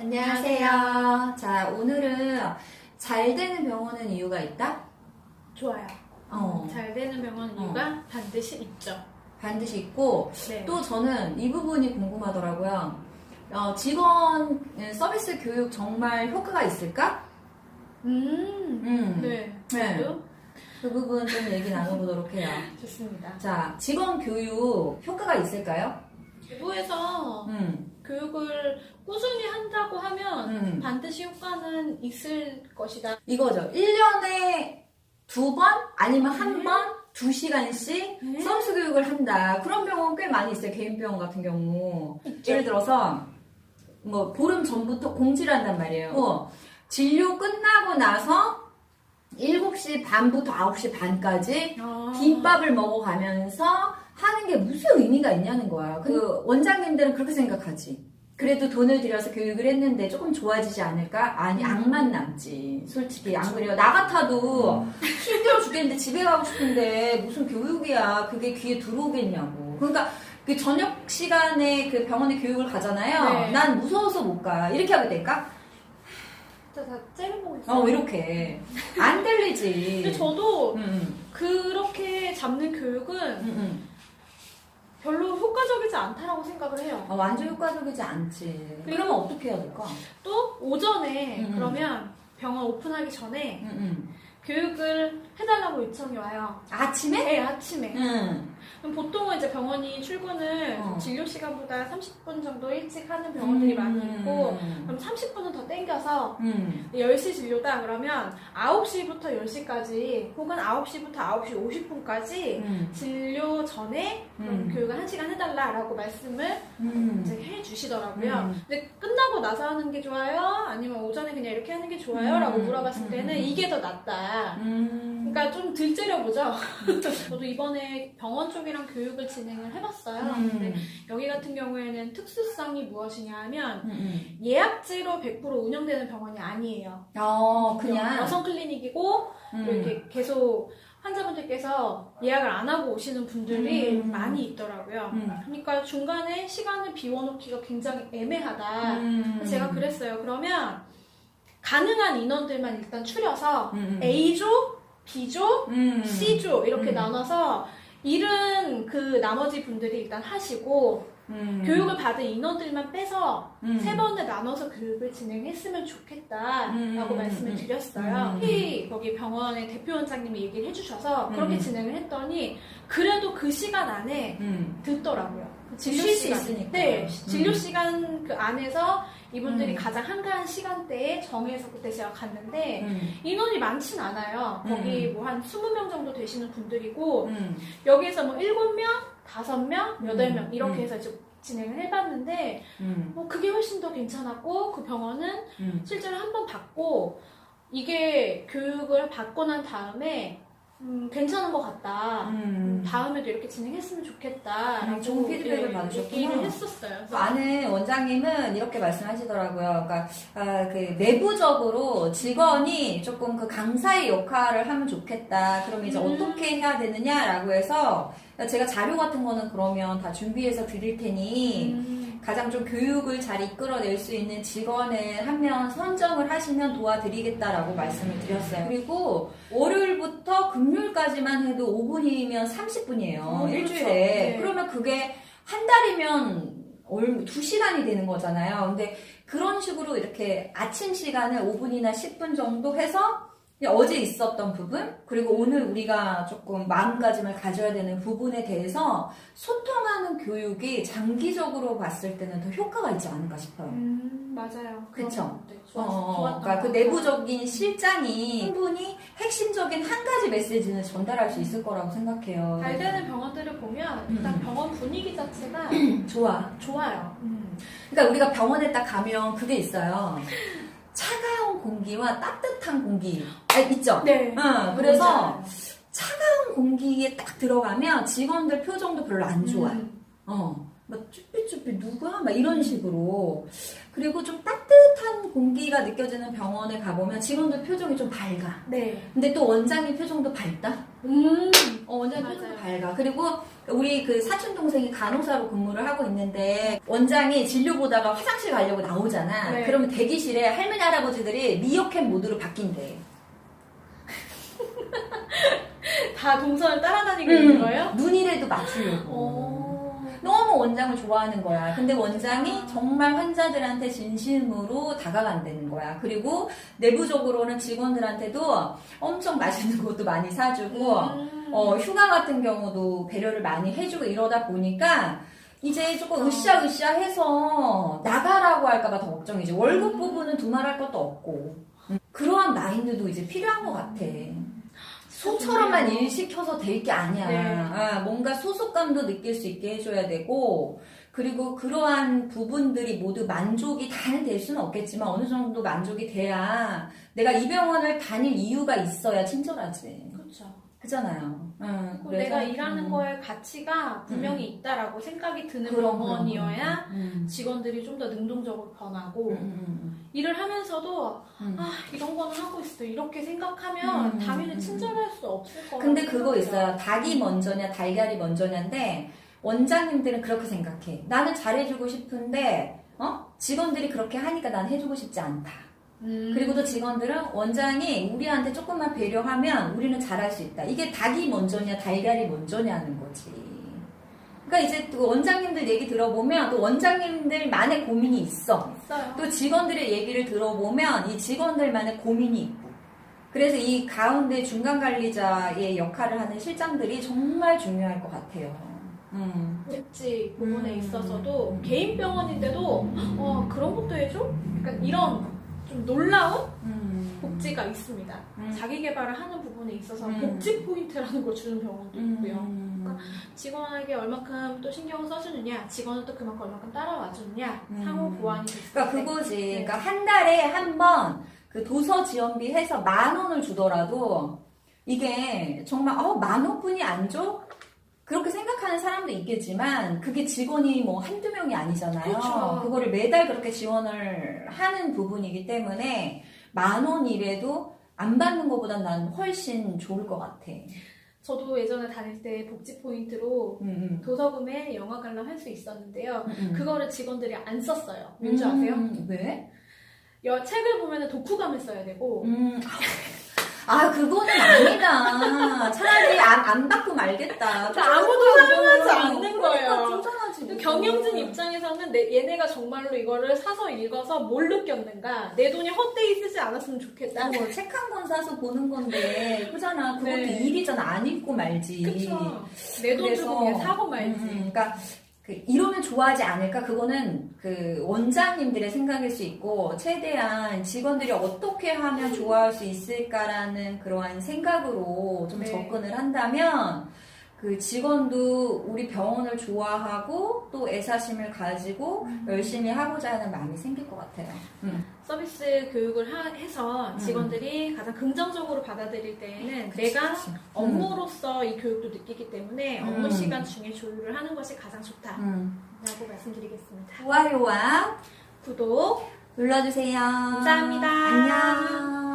안녕하세요. 자, 오늘은 잘 되는 병원은 이유가 있다? 좋아요. 어, 잘 되는 병원 어. 이유가 반드시 있죠. 반드시 있고, 네. 또 저는 이 부분이 궁금하더라고요. 어, 직원 서비스 교육 정말 효과가 있을까? 음, 음, 네. 네. 저도 그 부분 좀 얘기 나눠보도록 해요. 좋습니다. 자, 직원 교육 효과가 있을까요? 외부에서 음, 교육을 꾸준히 한다고 하면 음. 반드시 효과는 있을 것이다. 이거죠. 1년에 두 번, 아니면 한 네. 번, 두 시간씩 네. 서비스 교육을 한다. 그런 병원 꽤 많이 있어요. 개인 병원 같은 경우. 있죠. 예를 들어서 뭐 보름 전부터 공지를 한단 말이에요. 어, 진료 끝나고 나서 7시 반부터 9시 반까지 아. 김밥을 먹어가면서 하는 게 무슨 의미가 있냐는 거야. 그 원장님들은 그렇게 생각하지. 그래도 돈을 들여서 교육을 했는데 조금 좋아지지 않을까? 아니, 악만 남지. 솔직히. 안 그래요? 나 같아도 힘들어 죽겠는데 집에 가고 싶은데 무슨 교육이야. 그게 귀에 들어오겠냐고. 그러니까 그 저녁 시간에 그 병원에 교육을 가잖아요. 네. 난 무서워서 못 가. 이렇게 하면 될까? 진짜 다 째려보고 있어요. 어, 이렇게. 안 들리지. 근데 저도 응, 응, 그렇게 잡는 교육은 응, 응. 별로 효과적이지 않다라고 생각을 해요. 어, 완전 효과적이지 않지. 그러면 어떻게 해야 될까? 또 오전에 음, 음. 그러면 병원 오픈하기 전에 응, 응. 교육을 해달라고 요청이 와요. 아침에? 매일 아침에. 응. 그럼 보통은 이제 병원이 출근을 어. 진료 시간보다 30분 정도 일찍 하는 병원들이 많이 있고 음. 그럼 30분은 더 땡겨서 음. 10시 진료다 그러면 9시부터 10시까지 혹은 9시부터 9시 50분까지 음. 진료 전에 그럼 음. 교육을 1시간 해달라라고 말씀을 음. 이제 해주시더라고요. 음. 근데 끝나고 나서 하는 게 좋아요? 아니면 오전에 그냥 이렇게 하는 게 좋아요? 라고 음. 물어봤을 때는 음. 이게 더 낫다. 음. 그러니까 좀 들째려보죠. 저도 이번에 병원 쪽이랑 교육을 진행을 해봤어요. 근데 음. 여기 같은 경우에는 특수성이 무엇이냐 하면 음. 예약제로 100% 운영되는 병원이 아니에요. 어, 그냥. 여성 클리닉이고 음. 이렇게 계속 환자분들께서 예약을 안 하고 오시는 분들이 음. 많이 있더라고요. 음. 그러니까 중간에 시간을 비워놓기가 굉장히 애매하다. 음. 제가 그랬어요. 그러면 가능한 인원들만 일단 추려서 음. A조, B조, 음. C조 이렇게 음. 나눠서 일은 그 나머지 분들이 일단 하시고 음. 교육을 받은 인원들만 빼서 음. 세 번에 나눠서 교육을 진행했으면 좋겠다라고 음. 말씀을 음. 드렸어요. 음. 회의 거기 병원의 대표 원장님이 얘기를 해주셔서 그렇게 음. 진행을 했더니 그래도 그 시간 안에 음. 듣더라고요. 쉴수 있으니까. 네, 음. 진료 시간 그 안에서 이분들이 음. 가장 한가한 시간대에 정해서 그때 제가 갔는데 음. 인원이 많진 않아요. 거기 음. 뭐한 20명 정도 되시는 분들이고 음. 여기에서 뭐 7명, 5명, 8명 음. 이렇게 음. 해서 이제 진행을 해봤는데 음. 뭐 그게 훨씬 더 괜찮았고 그 병원은 음. 실제로 한 번 받고 이게 교육을 받고 난 다음에 음, 괜찮은 것 같다. 음. 다음에도 이렇게 진행했으면 좋겠다. 음, 좋은 피드백을 받으셨구나. 얘기를 했었어요. 또 아는 원장님은 이렇게 말씀하시더라고요. 그러니까 아, 그 내부적으로 직원이 조금 그 강사의 역할을 하면 좋겠다. 그럼 이제 음. 어떻게 해야 되느냐라고 해서 제가 자료 같은 거는 그러면 다 준비해서 드릴 테니 음, 가장 좀 교육을 잘 이끌어낼 수 있는 직원을 한 명 선정을 하시면 도와드리겠다라고 말씀을 드렸어요. 그리고 월요일부터 금요일까지만 해도 5분이면 30분이에요. 어, 그렇죠. 일주일에. 네. 그러면 그게 한 달이면 얼, 2시간이 되는 거잖아요. 근데 그런 식으로 이렇게 아침 시간을 5분이나 10분 정도 해서 어제 있었던 부분, 그리고 오늘 우리가 조금 마음가짐을 가져야 되는 부분에 대해서 소통하는 교육이 장기적으로 봤을 때는 더 효과가 있지 않을까 싶어요. 음, 맞아요. 그쵸? 네, 어, 좋았, 어, 좋았던 그러니까 그. 내부적인 실장이 충분히 핵심적인 한 가지 메시지는 전달할 수 있을 거라고 생각해요. 잘 되는 병원들을 보면 일단 음. 병원 분위기 자체가 좋아. 좋아요. 음. 그러니까 우리가 병원에 딱 가면 그게 있어요. 차가운 공기와 따뜻한 공기 아, 있죠? 네. 응, 그래서. 차가운 공기에 딱 들어가면 직원들 표정도 별로 안 좋아. 음. 어, 막 쭈삣쭈삣 누구야? 막 이런 식으로. 그리고 좀 따뜻한 공기가 느껴지는 병원에 가보면 직원들 표정이 좀 밝아. 네. 근데 또 원장님 표정도 밝다? 음. 어, 원장님 맞아요. 표정도 밝아. 그리고 우리 그 사촌 동생이 간호사로 근무를 하고 있는데 원장이 진료 보다가 화장실 가려고 나오잖아. 네. 그러면 대기실에 할머니 할아버지들이 미어캣 모드로 바뀐대. 다 동선을 따라다니고 있는 거예요? 눈이라도 맞추려고. 어. 너무 원장을 좋아하는 거야. 근데 원장이 정말 환자들한테 진심으로 다가간다는 거야. 그리고 내부적으로는 직원들한테도 엄청 맛있는 것도 많이 사주고, 음. 어, 휴가 같은 경우도 배려를 많이 해주고 이러다 보니까 이제 조금 으쌰으쌰 해서 나가라고 할까봐 더 걱정이지. 월급 부분은 두말할 것도 없고. 음, 그러한 마인드도 이제 필요한 것 같아. 소처럼만 일 시켜서 될 게 아니야. 네. 아, 뭔가 소속감도 느낄 수 있게 해줘야 되고, 그리고 그러한 부분들이 모두 만족이 다될 수는 없겠지만 어느 정도 만족이 돼야 내가 이 병원을 다닐 이유가 있어야 친절하지. 그렇죠. 그잖아요. 응, 내가 일하는 음, 거에 가치가 분명히 있다라고 생각이 드는 그런 병원이어야 음, 직원들이 좀 더 능동적으로 변하고 음, 음, 일을 하면서도 음. 아 이런 거는 하고 있어 이렇게 생각하면 음, 음, 친절할 수 없을 거라고 근데 그거. 있어요. 닭이 먼저냐, 달걀이 먼저냐인데, 원장님들은 그렇게 생각해. 나는 잘해주고 싶은데, 어? 직원들이 그렇게 하니까 난 해주고 싶지 않다. 음. 그리고 또 직원들은 원장이 우리한테 조금만 배려하면 우리는 잘할 수 있다. 이게 닭이 먼저냐, 달걀이 먼저냐는 거지. 그러니까 이제 또 원장님들 얘기 들어보면 또 원장님들만의 고민이 있어. 있어요. 또 직원들의 얘기를 들어보면 이 직원들만의 고민이 있고. 그래서 이 가운데 중간 관리자의 역할을 하는 실장들이 정말 중요할 것 같아요. 음. 복지 부분에 음. 있어서도 음. 개인 병원인데도 어 그런 것도 해줘? 약간 이런 좀 놀라운 음. 복지가 있습니다. 음. 자기 개발을 하는 부분에 있어서 음. 복지 포인트라는 걸 주는 병원도 있고요. 음. 그러니까 직원에게 얼마큼 또 신경을 써주느냐, 직원은 또 그만큼 얼마큼 따라와 주느냐, 음. 상호 보완이 그러니까 때. 그거지. 네. 그러니까 한 달에 한 번 그 도서 지원비 해서 만 원을 주더라도 이게 정말 어, 만 원뿐이 안 줘? 그렇게 생각하는 사람도 있겠지만 그게 직원이 뭐 한두 명이 아니잖아요. 그렇죠. 그거를 매달 그렇게 지원을 하는 부분이기 때문에 만 원이라도 안 받는 것보단 난 훨씬 좋을 것 같아. 저도 예전에 다닐 때 복지 포인트로 음, 도서금에 영화 관람 할 수 있었는데요. 음, 음. 그거를 직원들이 안 썼어요. 왠지 아세요? 음, 왜? 여, 책을 보면 독후감을 써야 되고 음. 아, 그거는 아니다. 차라리 안, 안 받고 말겠다. 그 아무도 사용하지 않는 거예요. 그러니까 쫓아가지. 그 경영진 입장에서는 내, 얘네가 정말로 이거를 사서 읽어서 뭘 느꼈는가 내 돈이 헛되이 쓰지 않았으면 좋겠다. 뭐, 책 한 권 사서 보는 건데, 그잖아. 그것도 네. 일이잖아. 안 읽고 말지. 그쵸. 내돈 그래서, 주고 그냥 사고 말지. 음, 그러니까, 그 이러면 좋아하지 않을까? 그거는 그 원장님들의 생각일 수 있고, 최대한 직원들이 어떻게 하면 좋아할 수 있을까라는 그러한 생각으로 좀 네. 접근을 한다면, 그 직원도 우리 병원을 좋아하고 또 애사심을 가지고 음. 열심히 하고자 하는 마음이 생길 것 같아요. 음. 서비스 교육을 하- 해서 직원들이 가장 긍정적으로 받아들일 때에는 내가 그치. 업무로서 이 교육도 느끼기 때문에 업무 음. 시간 중에 조율을 하는 것이 가장 좋다라고 음. 말씀드리겠습니다. 좋아요와 구독 눌러주세요. 감사합니다. 안녕.